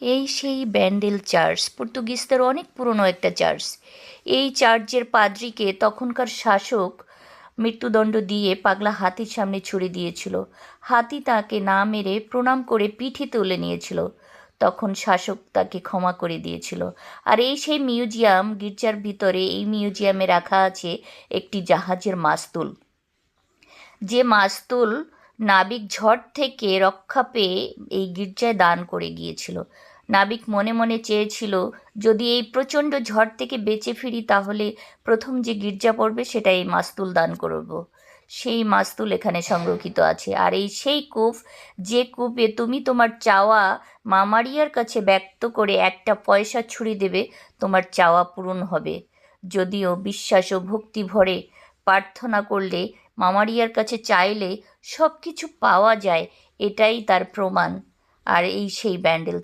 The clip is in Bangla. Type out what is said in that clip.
এই সেই ব্যান্ডেল চার্চ, পর্তুগিজদের অনেক পুরনো একটা চার্চ। এই চার্চের পাদ্রিকে তখনকার শাসক মৃত্যুদণ্ড দিয়ে পাগলা হাতির সামনে ছুড়ে দিয়েছিল। হাতি তাকে না মেরে প্রণাম করে পিঠে তুলে নিয়েছিল। তখন শাসক তাকে ক্ষমা করে দিয়েছিল। আর এই সেই মিউজিয়াম, গির্জার ভিতরে এই মিউজিয়ামে রাখা আছে একটি জাহাজের মাস্তুল। যে মাস্তুল নাবিক ঝড় থেকে রক্ষা পেয়ে এই গির্জায় দান করে গিয়েছিল। নাবিক মনে মনে চেয়েছিল, যদি এই প্রচণ্ড ঝড় থেকে বেঁচে ফিরি, তাহলে প্রথম যে গির্জা পড়বে, সেটা এই মাস্তুল দান করব। সেই মাস্তুল এখানে সংরক্ষিত আছে। আর এই সেই কূপ, যে কূপে তুমি তোমার চাওয়া মামারিয়ার কাছে ব্যক্ত করে একটা পয়সা ছুড়ে দেবে, তোমার চাওয়া পূরণ হবে। যদিও বিশ্বাস ও ভক্তি ভরে প্রার্থনা করলে, মামারিয়ার কাছে চাইলে সব কিছু পাওয়া যায় এটাই তার প্রমাণ। আর এই সেই ব্যান্ডেল